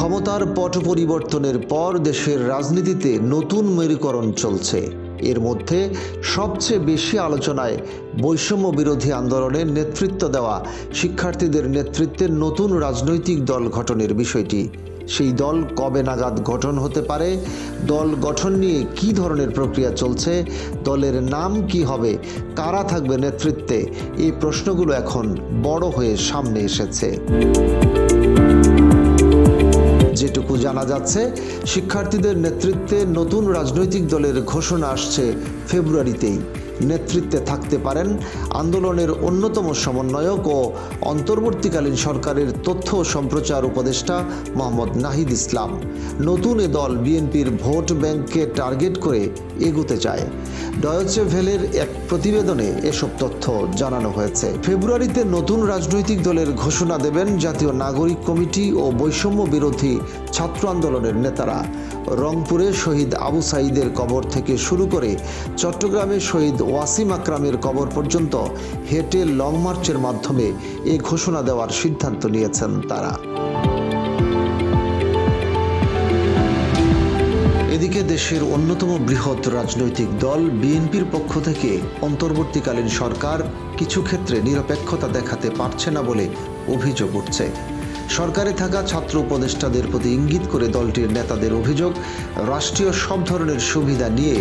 ক্ষমতার পট পরিবর্তনের পর দেশের রাজনীতিতে নতুন মেরুকরণ চলছে। এর মধ্যে সবচেয়ে বেশি আলোচনায় বৈষম্য বিরোধী আন্দোলনের নেতৃত্ব দেওয়া শিক্ষার্থীদের নেতৃত্বে নতুন রাজনৈতিক দল গঠনের বিষয়টি। সেই দল কবে নাগাদ গঠন হতে পারে? দল গঠন নিয়ে কী ধরনের প্রক্রিয়া চলছে? দলের নাম কি হবে? কারা থাকবে নেতৃত্বে? এই প্রশ্নগুলো এখন বড় হয়ে সামনে এসেছে। যেটুকু জানা যাচ্ছে, শিক্ষার্থীদের নেতৃত্বে নতুন রাজনৈতিক দলের ঘোষণা আসছে ফেব্রুয়ারিতেই। নেতৃত্বে থাকতে পারেন আন্দোলনের অন্যতম সমন্বয়ক ও অন্তর্বর্তীকালীন সরকারের তথ্য সম্প্রচার উপদেষ্টা মোহাম্মদ নাহিদ ইসলাম। নতুন এ দল বিএনপির ভোট ব্যাংককে টার্গেট করে এগোতে চায়। ডয়চে ভেলের এক প্রতিবেদনে এসব তথ্য জানানো হয়েছে। ফেব্রুয়ারিতে নতুন রাজনৈতিক দলের ঘোষণা দেবেন জাতীয় নাগরিক কমিটি ও বৈষম্য বিরোধী ছাত্র আন্দোলনের নেতারা। রংপুরে শহীদ আবু সাইদের কবর থেকে শুরু করে চট্টগ্রামে শহীদ ওয়াসিম আকরামের কবর পর্যন্ত হেঁটে লং মার্চের মাধ্যমে এ ঘোষণা দেওয়ার সিদ্ধান্ত নিয়েছেন তারা। এদিকে দেশের অন্যতম বৃহৎ রাজনৈতিক দল বিএনপির পক্ষ থেকে অন্তর্বর্তীকালীন সরকার কিছু ক্ষেত্রে নিরপেক্ষতা দেখাতে পারছে না বলে অভিযোগ উঠছে। সরকারে থাকা ছাত্র উপদেষ্টাদের প্রতি ইঙ্গিত করে দলটির নেতাদের অভিযোগ, রাষ্ট্রীয় সব ধরনের সুবিধা নিয়ে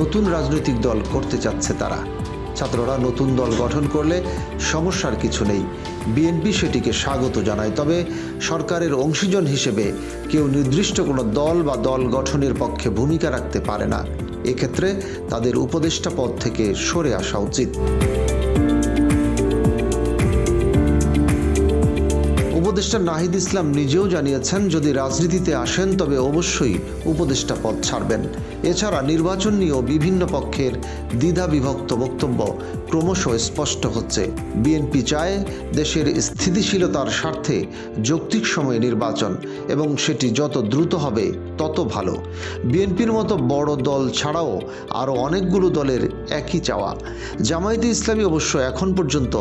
নতুন রাজনৈতিক দল করতে চাচ্ছে তারা। ছাত্ররা নতুন দল গঠন করলে সমস্যার কিছু নেই। বিএনপি সেটিকে স্বাগত জানায়, তবে সরকারের অংশীজন হিসেবে কেউ নির্দিষ্ট কোনো দল বা দল গঠনের পক্ষে ভূমিকা রাখতে পারে না। এক্ষেত্রে তাদের উপদেষ্টা পদ থেকে সরে আসা উচিত। উপদেষ্টা নাহিদ ইসলাম নিজেও জানিয়েছেন, যদি রাজনীতিতে আসেন, তবে অবশ্যই উপদেষ্টা পদ ছাড়বেন। এছাড়া নির্বাচন নিয়েও বিভিন্ন পক্ষের দ্বিধা বিভক্ত বক্তব্য ক্রমশ স্পষ্ট হচ্ছে। বিএনপি চায় দেশের স্থিতিশীলতার স্বার্থে যৌক্তিক সময়ে নির্বাচন, এবং সেটি যত দ্রুত হবে তত ভালো। বিএনপির মতো বড় দল ছাড়াও আরও অনেকগুলো দলের একই চাওয়া। জামায়াতে ইসলামী অবশ্য এখন পর্যন্ত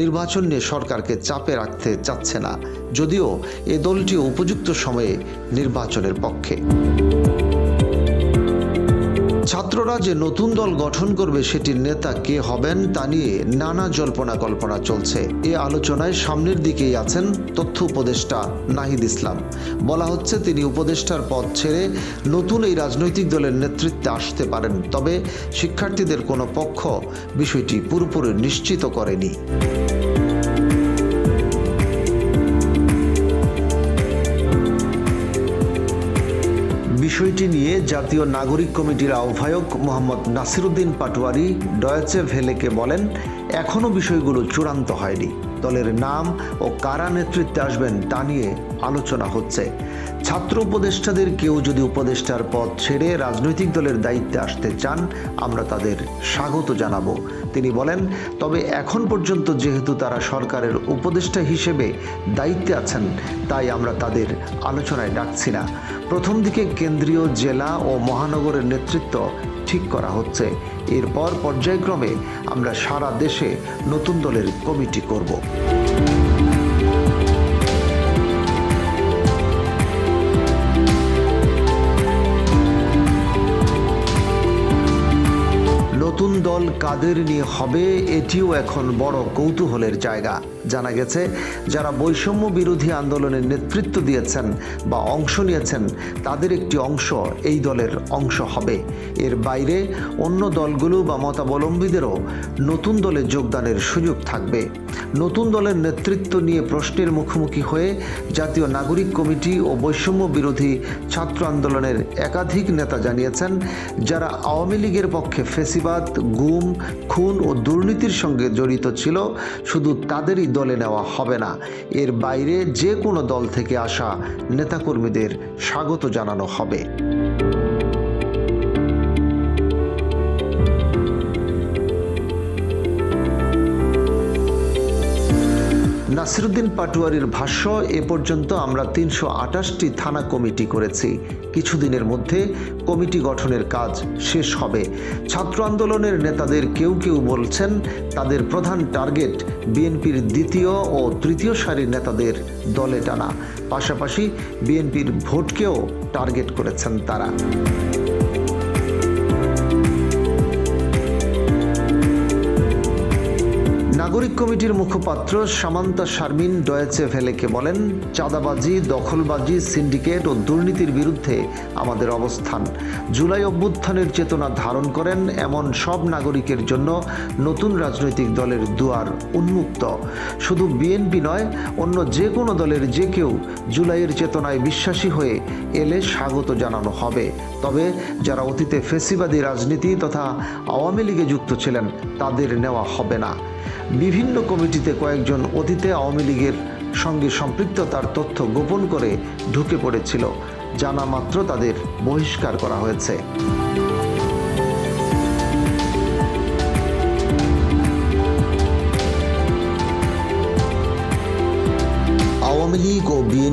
নির্বাচন নিয়ে সরকারকে চাপে রাখতে চাচ্ছে না। যদিও এ দলটি উপযুক্ত সময়ে নির্বাচনের পক্ষে। ছাত্ররা যে নতুন দল গঠন করবে সেটির নেতা কে হবেন তা নিয়ে নানা জল্পনা কল্পনা চলছে। এ আলোচনায় সামনের দিকেই আছেন তথ্য উপদেষ্টা নাহিদ ইসলাম। বলা হচ্ছে তিনি উপদেষ্টার পদ ছেড়ে নতুন এই রাজনৈতিক দলের নেতৃত্বে আসতে পারেন, তবে শিক্ষার্থীদের কোনো পক্ষ বিষয়টি পুরোপুরি নিশ্চিত করেনি। বিষয়টি নিয়ে জাতীয় নাগরিক কমিটির আহ্বায়ক মোহাম্মদ নাসিরুদ্দিন পাটোয়ারি ডয়েচে ভেলেকে বলেন এখনও বিষয়গুলো চূড়ান্ত হয়নি। দলের নাম ও কারা নেতৃত্বে আসবেন তা নিয়ে আলোচনা হচ্ছে। ছাত্র উপদেষ্টাদের কেউ যদি উপদেষ্টার পদ ছেড়ে রাজনৈতিক দলের দায়িত্বে আসতে চান, আমরা তাদের স্বাগত জানাব। তিনি বলেন, তবে এখন পর্যন্ত যেহেতু তারা সরকারের উপদেষ্টা হিসেবে দায়িত্বে আছেন, তাই আমরা তাদের আলোচনায় ডাকছি না। প্রথম দিকে কেন্দ্রীয় জেলা ও মহানগরের নেতৃত্ব ঠিক করা হচ্ছে। এরপর পর্যায়ক্রমে আমরা সারা দেশে নতুন দলের কমিটি করব। কাদের নিয়ে হবে, এটিও এখন বড় কৌতূহলের জায়গা। জানা গেছে, যারা বৈষম্য বিরোধী আন্দোলনের নেতৃত্ব দিয়েছেন বা অংশ নিয়েছেন, তাদের একটি অংশ এই দলের অংশ হবে। এর বাইরে, অন্য দলগুলো বা মতাবলম্বীদেরও নতুন দলে যোগদানের সুযোগ থাকবে। নতুন দলের নেতৃত্ব নিয়ে প্রশ্নের মুখোমুখি হয়ে জাতীয় নাগরিক কমিটি ও বৈষম্য বিরোধী ছাত্র আন্দোলনের একাধিক নেতা জানিয়েছেন, যারা আওয়ামী লীগের পক্ষে ফেসিবাদ, গুম খুন ও দুর্নীতির সঙ্গে জড়িত ছিল, শুধু তাদেরই দলে নেওয়া হবে না। এর বাইরে যে কোনো দল থেকে আসা নেতাকর্মীদের স্বাগত জানানো হবে। নাসিরুদ্দিন পাটোয়ারির ভাষ্য, এ পর্যন্ত আমরা তিনশো আটাশটি থানা কমিটি করেছি। কিছুদিনের মধ্যে কমিটি গঠনের কাজ শেষ হবে। ছাত্র আন্দোলনের নেতাদের কেউ কেউ বলছেন, তাদের প্রধান টার্গেট বিএনপির দ্বিতীয় ও তৃতীয় সারির নেতাদের দলে টানা। পাশাপাশি বিএনপির ভোটকেও টার্গেট করেছেন তারা। কমিটির মুখপাত্র সামান্তা শারমিন ডয়েচে ভেলেকে বলেন, চাঁদাবাজি, দখলবাজি, সিন্ডিকেট ও দুর্নীতির বিরুদ্ধে আমাদের অবস্থান। জুলাই অভ্যুত্থানের চেতনা ধারণ করেন এমন সব নাগরিকের জন্য নতুন রাজনৈতিক দলের দুয়ার উন্মুক্ত। শুধু বিএনপি নয়, অন্য যে কোনো দলের যে কেউ জুলাইয়ের চেতনায় বিশ্বাসী হয়ে এলে স্বাগত জানানো হবে। তবে যারা অতীতে ফেসিবাদী রাজনীতি তথা আওয়ামী লীগে যুক্ত ছিলেন, তাদের নেওয়া হবে না। বিভিন্ন কমিটিতে কয়েকজন অতীতে আওয়ামী লীগের সঙ্গে সম্পৃক্ত তার তথ্য গোপন করে ঢুকে পড়েছিল। জানা মাত্র তাদের বহিষ্কার করা হয়েছে।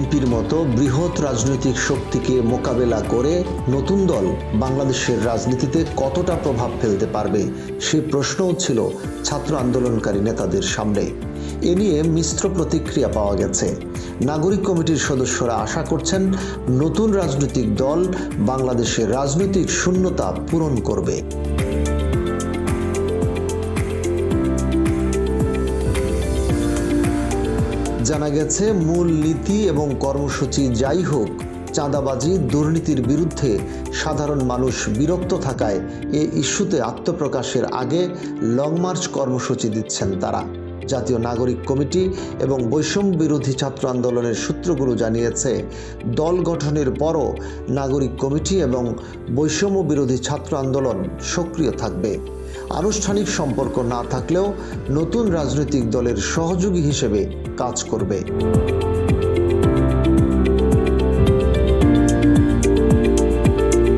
বিএনপির মতো বৃহৎ রাজনৈতিক শক্তিকে মোকাবেলা করে নতুন দল বাংলাদেশের রাজনীতিতে কতটা প্রভাব ফেলতে পারবে সে প্রশ্নও ছিল ছাত্র আন্দোলনকারী নেতাদের সামনে। এ নিয়ে মিশ্র প্রতিক্রিয়া পাওয়া গেছে। নাগরিক কমিটির সদস্যরা আশা করছেন নতুন রাজনৈতিক দল বাংলাদেশের রাজনৈতিক শূন্যতা পূরণ করবে। জানা গেছে, মূল নীতি এবং কর্মসূচি যাই হোক, চাঁদাবাজি, দুর্নীতির বিরুদ্ধে সাধারণ মানুষ বিরক্ত থাকায় এ ইস্যুতে আত্মপ্রকাশের আগে লং মার্চ কর্মসূচি দিচ্ছেন তারা। জাতীয় নাগরিক কমিটি এবং বৈষম্য বিরোধী ছাত্র আন্দোলনের সূত্রগুলো জানিয়েছে, দল গঠনের পরও নাগরিক কমিটি এবং বৈষম্য বিরোধী ছাত্র আন্দোলন সক্রিয় থাকবে। আনুষ্ঠানিক সম্পর্ক না থাকলেও নতুন রাজনৈতিক দলের সহযোগী হিসেবে কাজ করবে।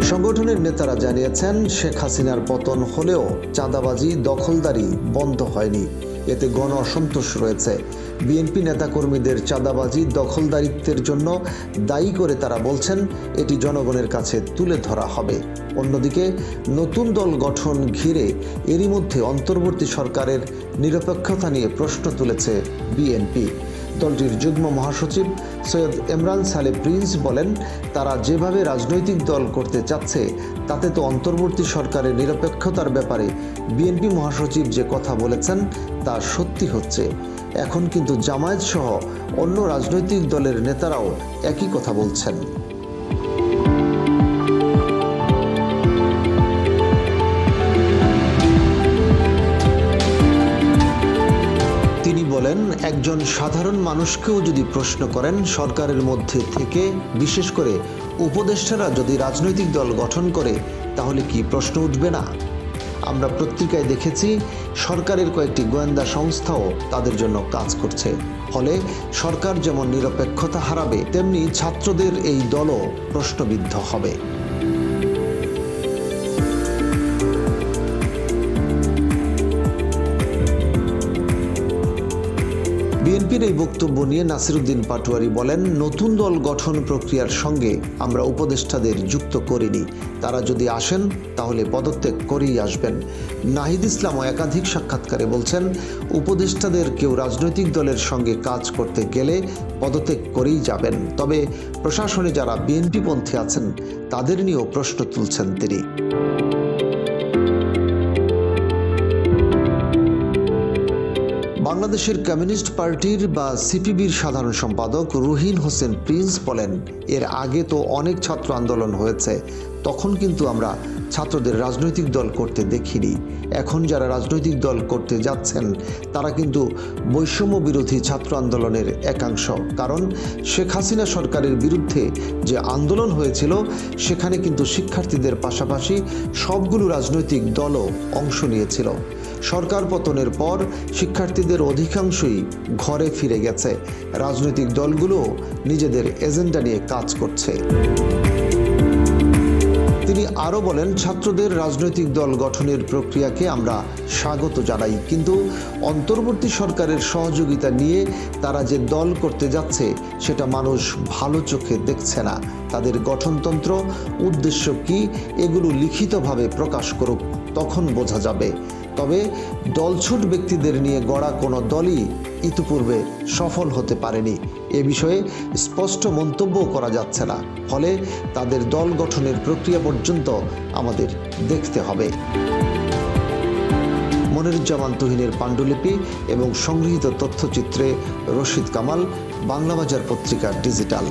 সংগঠনের নেতারা জানিয়েছেন, শেখ হাসিনার পতন হলেও চাঁদাবাজি, দখলদারি বন্ধ হয়নি। এতে গণ অসন্তোষ রয়েছে। বিএনপি নেতাকর্মীদের চাঁদাবাজি, দখলদারিত্বের জন্য দায়ী করে তারা বলছেন, এটি জনগণের কাছে তুলে ধরা হবে। অন্যদিকে, নতুন দল গঠন ঘিরে এরই মধ্যে অন্তর্বর্তী সরকারের নিরপেক্ষতা নিয়ে প্রশ্ন তুলেছে বিএনপি। দলটির যুগ্ম মহাসচিব সৈয়দ ইমরান সালে প্রিন্স বলেন, তারা যেভাবে রাজনৈতিক দল করতে চাচ্ছে, তাতে তো অন্তর্বর্তী সরকারের নিরপেক্ষতার ব্যাপারে বিএনপি মহাসচিব যে কথা বলেছেন, তা সত্যি হচ্ছে। এখন কিন্তু জামায়াত সহ অন্য রাজনৈতিক দলের নেতারাও একই কথা বলছেন। তিনি বলেন, একজন সাধারণ মানুষকেও যদি প্রশ্ন করেন সরকারের মধ্যে থেকে, বিশেষ করে উপদেষ্টারা যদি রাজনৈতিক দল গঠন করে, তাহলে কি প্রশ্ন উঠবে না? আমরা পত্রিকায় দেখেছি, সরকারের কয়েকটি গোয়েন্দা সংস্থাও তাদের জন্য কাজ করছে। ফলে সরকার যেমন নিরপেক্ষতা হারাবে, তেমনি ছাত্রদের এই দলও প্রশ্নবিদ্ধ হবে। বিএনপির এই বক্তব্য নিয়ে নাসিরুদ্দিন পাটোয়ারি বলেন, নতুন দল গঠন প্রক্রিয়ার সঙ্গে আমরা উপদেষ্টাদের যুক্ত করিনি। তারা যদি আসেন, তাহলে পদত্যাগ করেই আসবেন। নাহিদ ইসলামও একাধিক সাক্ষাৎকারে বলছেন, উপদেষ্টাদের কেউ রাজনৈতিক দলের সঙ্গে কাজ করতে গেলে পদত্যাগ করেই যাবেন। তবে প্রশাসনে যারা বিএনপি পন্থী আছেন, তাদের নিয়েও প্রশ্ন তুলছেন তিনি। বাংলাদেশের কমিউনিস্ট পার্টির বা সিপিবির সাধারণ সম্পাদক রুহিন হোসেন প্রিন্স বলেন, এর আগে তো অনেক ছাত্র আন্দোলন হয়েছে, তখন কিন্তু আমরা ছাত্রদের রাজনৈতিক দল করতে দেখিনি। এখন যারা রাজনৈতিক দল করতে যাচ্ছেন, তারা কিন্তু বৈষম্য বিরোধী ছাত্র আন্দোলনের একাংশ। কারণ শেখ হাসিনা সরকারের বিরুদ্ধে যে আন্দোলন হয়েছিল, সেখানে কিন্তু শিক্ষার্থীদের পাশাপাশি সবগুলো রাজনৈতিক দলও অংশ নিয়েছিল। সরকার পতনের পর শিক্ষার্থীদের অধিকাংশই ঘরে ফিরে গেছে। রাজনৈতিক দলগুলো নিজেদের এজেন্ডা নিয়ে কাজ করছে। আরও বলেন, ছাত্রদের রাজনৈতিক দল গঠনের প্রক্রিয়াকে আমরা স্বাগত জানাই, কিন্তু অন্তর্বর্তী সরকারের সহযোগিতা নিয়ে তারা যে দল করতে যাচ্ছে, সেটা মানুষ ভালো চোখে দেখছে না। তাদের গঠনতন্ত্র, উদ্দেশ্য কি, এগুলো লিখিতভাবে প্রকাশ করুক, তখন বোঝা যাবে। তবে দলছুট ব্যক্তিদের নিয়ে গড়া কোনো দলই ইতিপূর্বে সফল হতে পারেনি। এ বিষয়ে স্পষ্ট মন্তব্য করা যাচ্ছে না। ফলে তাদের দল গঠনের প্রক্রিয়া পর্যন্ত আমাদের দেখতে হবে। মনিরুজ্জামান তুহিনের পাণ্ডুলিপি এবং সংগৃহীত তথ্যচিত্রে রশিদ কামাল, বাংলাবাজার পত্রিকা ডিজিটাল।